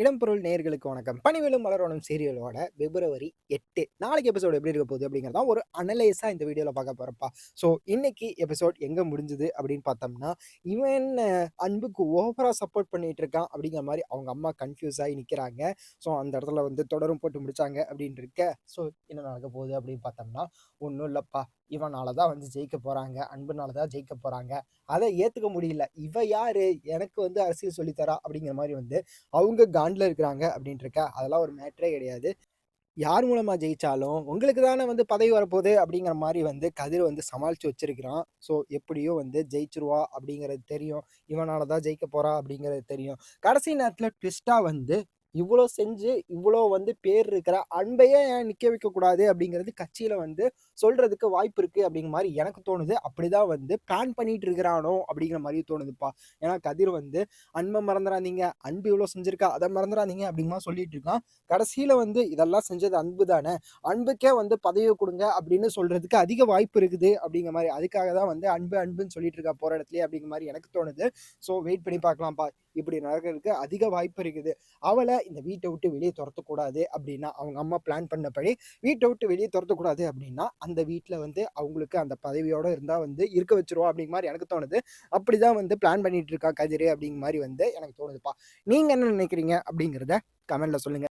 இடம்பொருள் நேர்களுக்கு வணக்கம். பணிவிலும் மலரோணம் சீரியலோட பிப்ரவரி எட்டு. நாளைக்கு எபிசோடு எப்படி இருக்க போகுது அப்படிங்கிறதா ஒரு அனலைஸாக இந்த வீடியோவில் பார்க்க போகிறப்பா ஸோ இன்னைக்கு எபிசோட் எங்கே முடிஞ்சுது அப்படின்னு பார்த்தோம்னா இவன் அன்புக்கு ஓவராக சப்போர்ட் பண்ணிட்டு இருக்கான் அப்படிங்கிற மாதிரி அவங்க அம்மா கன்ஃபியூஸ் ஆகி நிற்கிறாங்க ஸோ அந்த இடத்துல வந்து தொடரும் போட்டு முடிச்சாங்க அப்படின்னு இருக்க. ஸோ என்ன நடக்க போகுது அப்படின்னு பார்த்தோம்னா ஒன்றும் இல்லைப்பா. இவனால தான் வந்து ஜெயிக்க போகிறாங்க அன்புனால தான் ஜெயிக்க போகிறாங்க அதை ஏற்றுக்க முடியல. இவ யார்? எனக்கு வந்து அரசியல் சொல்லித்தரா அப்படிங்கிற மாதிரி வந்து அவங்க காண்டில் இருக்கிறாங்க அப்படின்ட்டு இருக்கா அதெல்லாம் ஒரு மேட்டரே கிடையாது. யார் மூலமாக ஜெயித்தாலும் உங்களுக்கு தானே வந்து பதவி வரப்போகுது அப்படிங்கிற மாதிரி வந்து கதிர் வந்து சமாளித்து வச்சிருக்கிறான். ஸோ எப்படியோ வந்து ஜெயிச்சிருவா அப்படிங்கிறது தெரியும். இவனால தான் ஜெயிக்க போகிறா அப்படிங்கிறது தெரியும். கடைசி நேரத்தில் ட்விஸ்ட்டாக வந்து இவ்வளோ செஞ்சு இவ்வளோ வந்து பேர் இருக்கிற அன்பையே ஏன் நிற்க வைக்கக்கூடாது அப்படிங்கிறது கட்சியில் வந்து சொல்கிறதுக்கு வாய்ப்பு இருக்குது அப்படிங்கிற மாதிரி எனக்கு தோணுது. அப்படி தான் வந்து பிளான் பண்ணிட்டு இருக்கிறானோ அப்படிங்கிற மாதிரி தோணுதுப்பா. ஏன்னா கதிர் வந்து அன்பை மறந்துடாதீங்க அன்பு இவ்வளோ செஞ்சுருக்கா அதை மறந்துடாதீங்க அப்படிங்கிற சொல்லிட்டு இருக்கான். கடைசியில் வந்து இதெல்லாம் செஞ்சது அன்பு தானே. அன்புக்கே வந்து பதவியை கொடுங்க அப்படின்னு சொல்கிறதுக்கு அதிக வாய்ப்பு இருக்குது அப்படிங்கிற மாதிரி. அதுக்காக தான் வந்து அன்பு அன்புன்னு சொல்லிட்டு இருக்கா போகிற இடத்துல அப்படிங்கிற மாதிரி எனக்கு தோணுது. ஸோ வெயிட் பண்ணி பார்க்கலாம்ப்பா. இப்படி நடக்கிறதுக்கு அதிக வாய்ப்பு இருக்குது. அவளை இந்த வீட்டை விட்டு வெளியே துரத்தக்கூடாது அப்படின்னா அவங்க அம்மா பிளான் பண்ணபடி வீட்டை விட்டு வெளியே துரத்தக்கூடாது அப்படின்னா அந்த வீட்டில் வந்து அவங்களுக்கு அந்த பதவியோடு இருந்தால் வந்து இருக்க வச்சிருவோம் அப்படிங்கிற மாதிரி எனக்கு தோணுது. அப்படி தான் வந்து பிளான் பண்ணிட்டு இருக்கா கதிர் அப்படிங்கிற மாதிரி வந்து எனக்கு தோணுதுப்பா. நீங்கள் என்ன நினைக்கிறீங்க அப்படிங்கிறத கமெண்ட்ல சொல்லுங்கள்